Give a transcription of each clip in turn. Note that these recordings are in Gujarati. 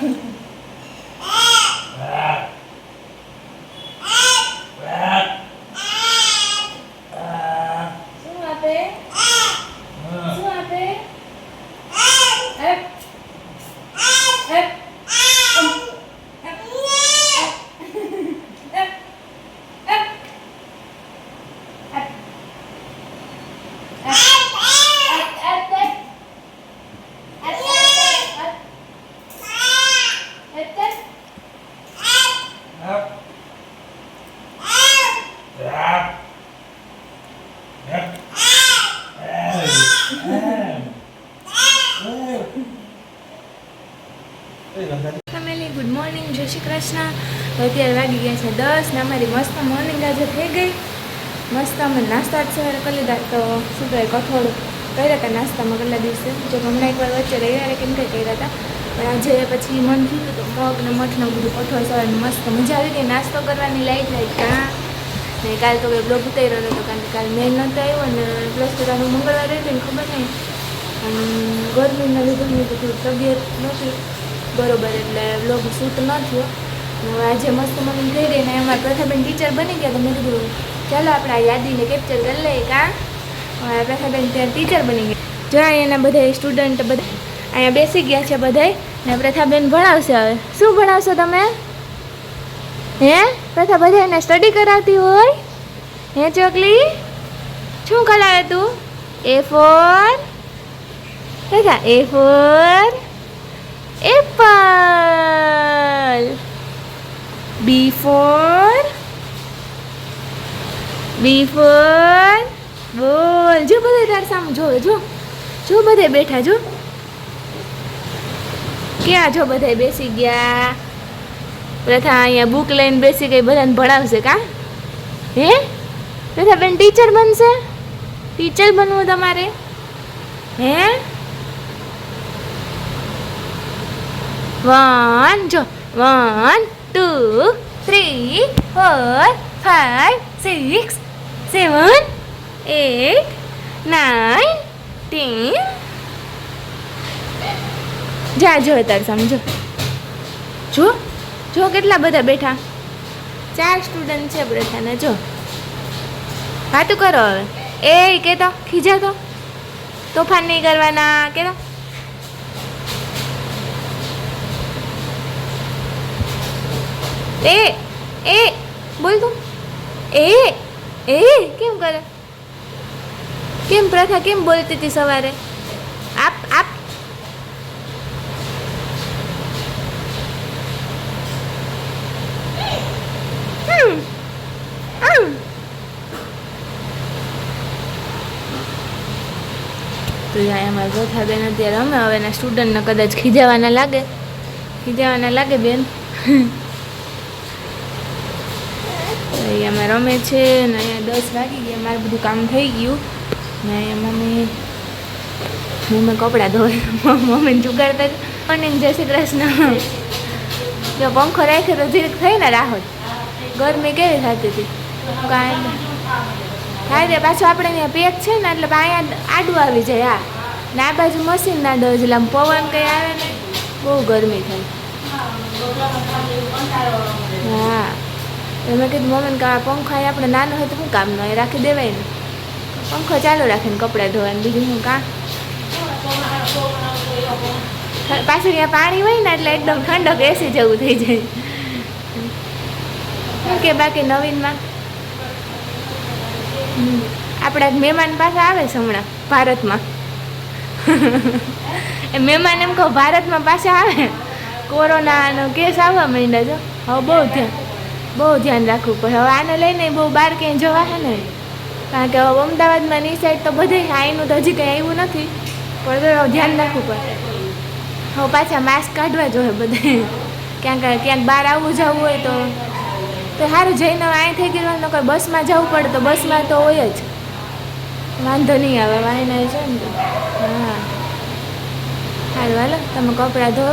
Yeah. ફેમિલી ગુડ મોર્નિંગ જય શ્રી કૃષ્ણ. અત્યારે વાગી ગયા છે દસ ને અમારી મસ્ત મોર્નિંગ આજે થઈ ગઈ. મસ્ત અમે નાસ્તા જ સવારે કરી લીધા. તો શું કહેવાય કઠોળ કર્યા હતા. નાસ્તામાં કેટલા દિવસે. જો હમણાં એકવાર વચ્ચે રવિવારે કેમ કંઈ કર્યા હતા. પણ આજે પછી મન થયું તો મગ ને મઠનું બધું કઠોળ સવારે મસ્ત મજા આવી ગઈ નાસ્તો કરવાની લાઈટ લાઈટ ઘણા ને કાલ તો કંઈ બ્લોગ ઉતાર્યો નહોતો કારણ કે કાલ મેન નહોતો આવ્યો અને પ્લસ કાલ મંગળવાર રહ્યું ને ખબર નહીં. અને ગરમીના લીધે મેં થોડી તબિયત નહોતી. બરોબર એટલે વ્લોગ શૂટ ન થયો. આજે મસ્ત મને ગઈ ને એમાં પ્રથાબેન ટીચર બની ગયા તો મેં કીધું, ચાલો આપણે આ યાદીને કેપ્ચર કરી લઈએ કાં? પ્રથાબેન ત્યાં ટીચર બની ગયા. જો અહીંયાના બધા સ્ટુડન્ટ બધા અહીંયા બેસી ગયા છે બધાય ને પ્રથાબેન ભણાવશે હવે. શું ભણાવશો તમે? હે? પ્રથા બધા એને સ્ટડી કરાવતી હોય? હે ચોકલી? શું કરાવે તું? એ ફોર પ્રથા A for apple. B for b for બોલ જો બધે તાર સામે જો જો. જો બધે બેઠા, જો. ક્યાં જો બધે બેસી ગયા? પ્રથા અહીંયા બુક લઈને બેસી ગઈ, બધાને ભણાવશે કા? હે? પ્રથા બેન ટીચર બનશે? ટીચર બનવું તમારે? હે? વન જો one two three four five six seven eight nine ten જા તાર સમજો. જો જો કેટલા બધા બેઠા? ચાર સ્ટુડન્ટ છે બધાને, જો. વાતું કરો હવે. એ કે તો ખીજા તો તોફાન નહીં કરવાના કે એ એ, બોલ તું. એ એ, કેમ કરે? કેમ પ્રથા કેમ બોલતી હતી સવારે? આપ આપ. તો યા અમારા પ્રથા બેન અત્યારે અમે હવે એના સ્ટુડન્ટને કદાચ ખીજાવાના લાગે. ખીજાવાના લાગે બેન. અહીંયા રમે છે ને અહીંયા દસ વાગી ગયા, મારું બધું કામ થઈ ગયું. ને અહીંયા મમ્મી મમ્મી કપડાં ધોવે. મમ્મીને જુગાડતા અને જય શ્રી કૃષ્ણ. જો પંખો રાખ્યો તો જીરીક થઈ ને રાહત ગરમી કેવી થતી હતી? કાંઈ થાય તે પાછું આપણે અહીંયા પેક છે ને, એટલે અહીંયા આડું આવી જાય, હા. ને આ બાજુ મશીન ના દો એટલે આમ પવન કંઈ આવે ને, બહુ ગરમી થાય. હા. મેં કીધું મમ્મીને કે આ પંખો અહીં આપણે નાનો હોય તો શું કામનો એ રાખી દેવાય ને. પંખો ચાલુ રાખીને કપડાં ધોવાનું બીજું શું કાં? પાછું ત્યાં પાણી હોય ને એટલે એકદમ ઠંડક એસી જેવું થઈ જાય. શું કે બાકી નવીનમાં. આપણા મહેમાન પાસે આવે છે હમણાં, ભારતમાં. એ મહેમાન એમ કહો, ભારતમાં પાછા આવે? કોરોનાનો કેસ આવવા માંડ્યા છો? હવે બહુ ધ્યાન બહુ ધ્યાન રાખવું પડે. હવે આને લઈને બહુ બહાર ક્યાંય જવા હે ને કારણ કે હવે અમદાવાદમાં ની સાઈડ તો બધે આઈનું તો હજી કંઈ આવ્યું નથી. પણ તો ધ્યાન રાખવું પડે. હવે પાછા માસ્ક કાઢવા જોઈએ બધે. ક્યાંક ક્યાંક બહાર આવવું જવું હોય તો. તો સારું જઈને અહીં થઈ ગયું નકર બસમાં જવું પડે તો બસમાં તો હોય જ. વાંધો નહીં આવે વાઈને છે ને તો. હા. સારું હાલો, તમે કપડાં ધો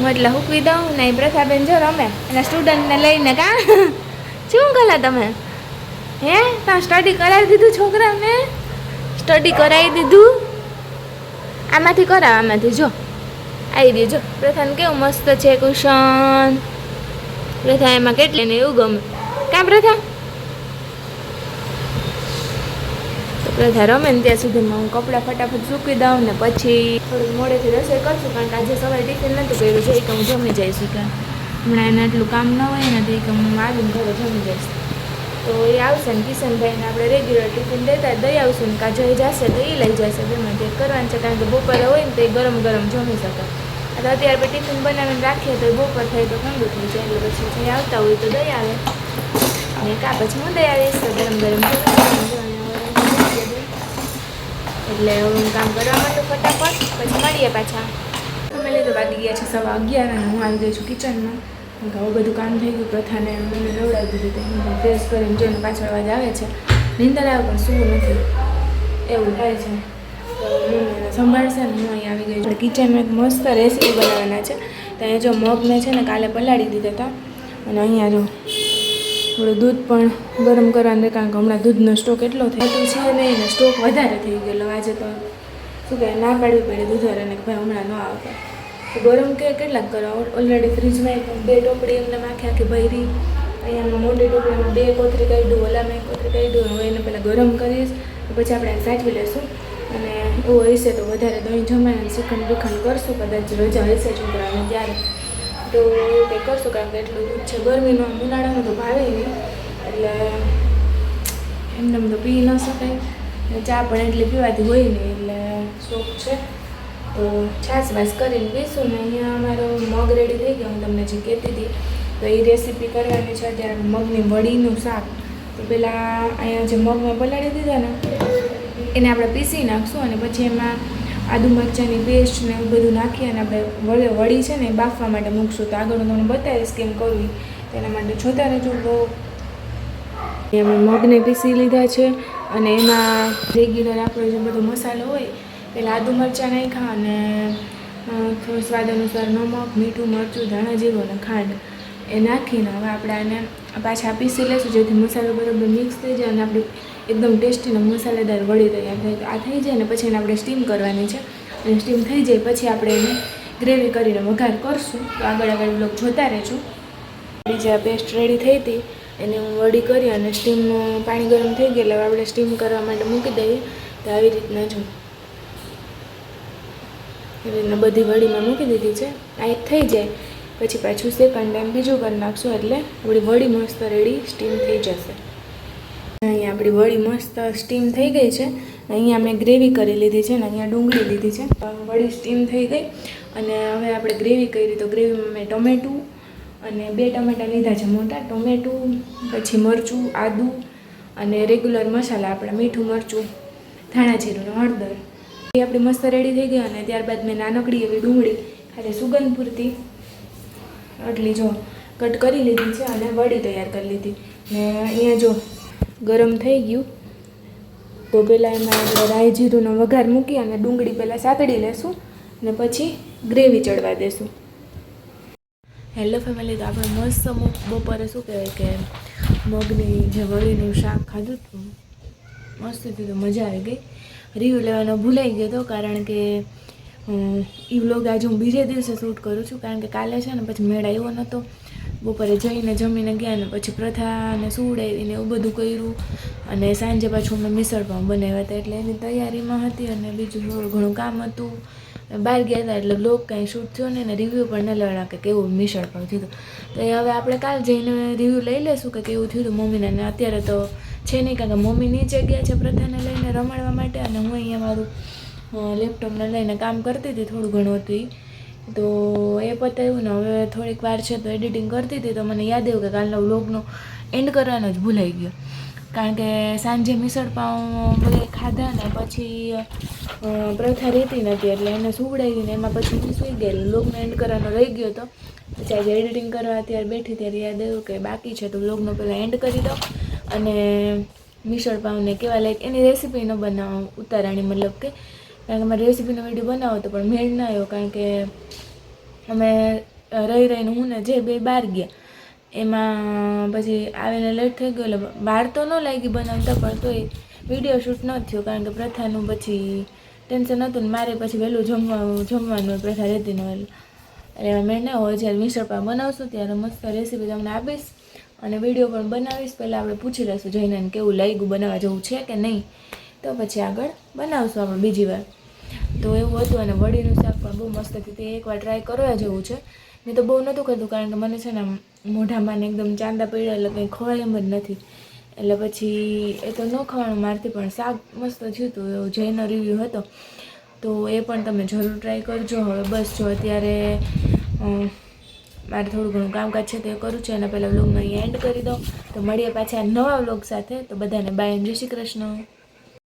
હું એટલે હૂકવી દઉં નહીં પ્રથાબેન જો રમે. અને સ્ટુડન્ટને લઈને કા? શું કલા તમે? હે? તમે સ્ટડી કરાવી દીધું છોકરાને? સ્ટડી કરાવી દીધું? આમાંથી કરાવ, આમાંથી જો. આવી રહ્યું જો. પ્રથાને કેવું મસ્ત છે, કુશન. પ્રથા એમાં કેટલી ને એવું ગમે. કાં પ્રથા? તો પ્રથા રમે ને ત્યાં સુધીમાં હું કપડાં ફટાફટ સૂકી દઉં ને પછી થોડુંક મોડેથી રસોઈ કરશું, કારણ કે આજે સવારે ટિફિન નહોતું કર્યું છે કે હું જમી જઈશ કે હમણાં એને એટલું કામ ન હોય ને તો એ કે હું આવીને ઘરે જમી જઈશ. તો એ આવશે ને કિશનભાઈને આપણે રેગ્યુલર ટિફિન દેતા દઈ આવશું ને કાં જઈ જશે તો એ લઈ જશે તેમાં એક કરવાનું છે, કારણ કે બપોરે હોય ને તો એ ગરમ ગરમ જમી શકે. તો અત્યારે આપણે ટિફિન બનાવીને રાખીએ તો બપોર થાય તો ઠંડુ થઈ જાય, એટલે પછી જે આવતા હોય તો દઈ આવે. અને કા પછી હું દઈ આવીશ તો ગરમ ગરમ જમી લેવાનું. જો અહીંયા વરાળ મૂકી દે. એટલે હું કામ કરવા માંડું ફટાફટ, પછી મળીએ પાછા. અમે લીધું વાગી ગયા છે સવા અગિયાર અને હું આવી ગઈ છું કિચનમાં. ઘણું બધું કામ થઈ ગયું પ્રથાને મને નવડાવી દીધું તો ફ્રેશ કરીને જોઈને પાછળ અવાજ આવે છે. નીંદર આવે પણ સૂવું નથી. એવું થાય છે. સંભાળશે ને હું અહીં આવી ગઈ છું. કિચનમાં એક મસ્ત રેસીપી બનાવવાના છે. તો અહીંયા જો મગને છે ને કાલે પલાળી દીધા હતા. અને અહીંયા જો થોડું દૂધ પણ ગરમ કરવાનું કારણ કે હમણાં દૂધનો સ્ટોક એટલો થયો છે નહીં ને સ્ટોક વધારે થઈ ગયેલો. આજે તો શું કહે ના પાડવી પડે દૂધવાળાને કે ભાઈ હમણાં ન આવતા તો ગરમ કે કેટલાક કરો? ઓલરેડી ફ્રીજમાં બે ટોપડી એમને આખી આખી ભરી. અહીંયા મોટી ટોપડીમાં બે કોથરી કાઢ્યું, ઓલામાં એક કોથરી કાઢ્યું. હવે એને પહેલાં ગરમ કરીશ પછી આપણે સાચવી લેશું. અને એવું હશે તો વધારે દહીં જમાઈને શ્રીખંડ બીખંડ કરશું, કદાચ રજા હશે છોકરાને ત્યારે. તો તે કરશું કારણ કે એટલું દૂધ છે. ગરમીનો ઉનાળાનો તો ભાવે નહીં. એટલે એમને એમ તો પી ન શકાય. ચા પણ એટલી પીવાતી હોય નહીં. એટલે શોખ છે. તો છાસ વાસ કરીને પીશું ને અહીંયા અમારો મગ રેડી થઈ ગયો. હું તમને જે કહેતી હતી, તો એ રેસીપી કરવાની છે. અત્યારે મગની વડીનું શાક. તો પહેલાં અહીંયા જે મગમાં પલાળી દીધા ને, એને આપણે પીસી નાખશું અને પછી એમાં આદુ મરચાંની પેસ્ટ ને એવું બધું નાખી અને આપણે વળે વળી છે ને બાફવા માટે મૂકશું. તો આગળ હું તમને બતાવીશ કેમ કરવી. તેના માટે જોતા રહેજો બહુ અમે મગને પીસી લીધા છે અને એમાં રેગ્યુલર આપણો જે બધો મસાલો હોય પહેલાં આદુ મરચાં નાખ્યા અને સ્વાદ અનુસાર નમક, મીઠું, મરચું, ધાણા જીરું અને ખાંડ એ નાખીને હવે આપણે આને પાછા પીસી લઈશું જેથી મસાલો બરાબર મિક્સ થઈ જાય અને આપણે એકદમ ટેસ્ટી અને મસાલેદાર વળી તૈયાર થાય આ થઈ જાય ને પછી એને આપણે સ્ટીમ કરવાની છે. અને સ્ટીમ થઈ જાય પછી આપણે એને ગ્રેવી કરીને વઘાર કરશું. તો આગળ આગળ બ્લોક જોતા રહેજો. બીજા પેસ્ટ રેડી થઈ હતી, એને હું વડી કરી અને સ્ટીમનું પાણી ગરમ થઈ ગયું એટલે આપણે સ્ટીમ કરવા માટે મૂકી દઈએ. તો આવી રીતના જો. એવી રીતના બધી વડીમાં મૂકી દીધી છે. આ થઈ જાય. પછી પાછું સેકન્ડ ટાઈમ બીજું કરી નાખશું એટલે આપણી વળી મસ્ત રેડી સ્ટીમ થઈ જશે. અહીંયા આપણી વડી મસ્ત સ્ટીમ થઈ ગઈ છે. અહીંયા મેં ગ્રેવી કરી લીધી છે ને અહીંયા ડુંગળી લીધી છે. વળી સ્ટીમ થઈ ગઈ અને હવે આપણે ગ્રેવી કરી તો ગ્રેવીમાં મેં ટમેટું અને બે ટમેટા લીધા છે મોટા. ટમેટું પછી મરચું, આદું અને રેગ્યુલર મસાલા આપણા મીઠું મરચું, ધાણા જીરું હળદર. એ આપણી મસ્ત રેડી થઈ ગઈ અને ત્યારબાદ મેં નાનકડી એવી ડુંગળી, ખાલી સુગંધ પૂરતી. આટલી જો કટ કરી લીધી છે અને વડી તૈયાર કરી લીધી. ને અહીંયા જો ગરમ થઈ ગયું. તો પહેલાં એમાં આપણે રાઈ જીરુંનો વઘાર મૂકી અને ડુંગળી પહેલાં સાતડી લેશું ને પછી ગ્રેવી ચડવા દેશું. હેલો ફેમિલી તો આપણે મસ્ત બપોરે શું કહેવાય કે મગની જે વળીનું શાક ખાધું હતું, મસ્ત હતું મજા આવી ગઈ. રિવ્યૂ લેવાનો ભૂલાઈ ગયો હતો કારણ કે એ વ્લોગ આજે હું બીજે દિવસે શૂટ કરું છું કારણ કે કાલે છે ને પછી મેળ આવ્યો નહોતો બપોરે જઈને જમીને ગયા ને પછી પ્રથા અને સુવડાવીને એવું બધું કર્યું. અને સાંજે પાછું અમે મિસળ પણ બનાવ્યા હતા એટલે એની તૈયારીમાં હતી અને બીજું થોડું ઘણું કામ હતું. બહાર ગયા હતા એટલે બ્લોગ કાંઈ શૂટ થયો ને અને રિવ્યૂ પણ ન લેવાના કે કેવું મિસળ પણ થયું તો એ હવે આપણે કાલ જઈને રિવ્યૂ લઈ લેશું કે કેવું થયું હતું મમ્મીને. અને અત્યારે તો છે નહીં કારણ કે મમ્મી નીચે ગયા છે પ્રથાને લઈને રમાડવા માટે અને હું અહીંયા મારું લેપટોપને લઈને કામ કરતી હતી થોડું ઘણું હતી. તો એ પતાવ્યું ને હવે થોડીક વાર છે તો એડિટિંગ કરતી હતી તો મને યાદ આવ્યું કે કાલનો વ્લોગનો એન્ડ કરવાનો જ ભૂલાઈ ગયો. કારણ કે સાંજે મિસળ પાઉં બધે ખાધા ને પછી પ્રથા રહેતી નથી એટલે એને સુવડાવીને એમાં પછી હું સૂઈ ગયેલી. વ્લોગનો એન્ડ કરવાનો રહી ગયો હતો પછી આજે એડિટિંગ કરવા અત્યારે બેઠી ત્યારે યાદ આવ્યું કે બાકી છે તો બ્લોગનો પહેલાં એન્ડ કરી દો અને મિસળ પાઉને કેવા લાઈક એની રેસીપી ન બનાવ. ઉતારાણી મતલબ કે કારણ કે મારે રેસીપીનો વીડિયો બનાવો હતો પણ મેળ ના આવ્યો કારણ કે અમે રહી રહીને હું ને જે બે બહાર ગયા, એમાં પછી આવીને લેટ થઈ ગયો એટલે બહાર તો ન લાગી બનાવતા પણ તોય વીડિયો શૂટ ન થયો કારણ કે પ્રથાનું પછી ટેન્શન હતું ને મારે પછી વહેલું જમવાનું જમવાનું પ્રથા રહેતી ન વહેલું એટલે. મેં ના હોય. જ્યારે મિસળ પાવ બનાવશું ત્યારે મસ્ત રેસીપી તમને આપીશ અને વીડિયો પણ બનાવીશ. પહેલાં આપણે પૂછી લઈશું જઈને કેવું લાગ્યું બનાવવા જેવું છે કે નહીં. તો પછી આગળ બનાવશું આપણે બીજી વાર. તો એવું હતું અને વડીનું શાક પણ બહુ મસ્ત હતું. તે એકવાર ટ્રાય કરવા જેવું છે. મેં તો બહુ નહોતું કરતું કારણ કે મને છે ને મોઢામાં ને એકદમ ચાંદા પડ્યા એટલે કંઈ ખવાય એમ જ નથી. એટલે પછી એ તો ન ખાવાનું મારથી પણ શાક મસ્ત થયું હતું. એવો જૈનો રિવ્યૂ હતો. તો એ પણ તમે જરૂર ટ્રાય કરજો. હવે બસ જો અત્યારે મારે થોડું ઘણું કામકાજ છે તે કરું છું. એના પહેલાં વ્લોગનો અહીંયા એન્ડ કરી દો તો મળીએ પાછા નવા વ્લોગ સાથે. તો બધાને બાય જય શ્રી કૃષ્ણ.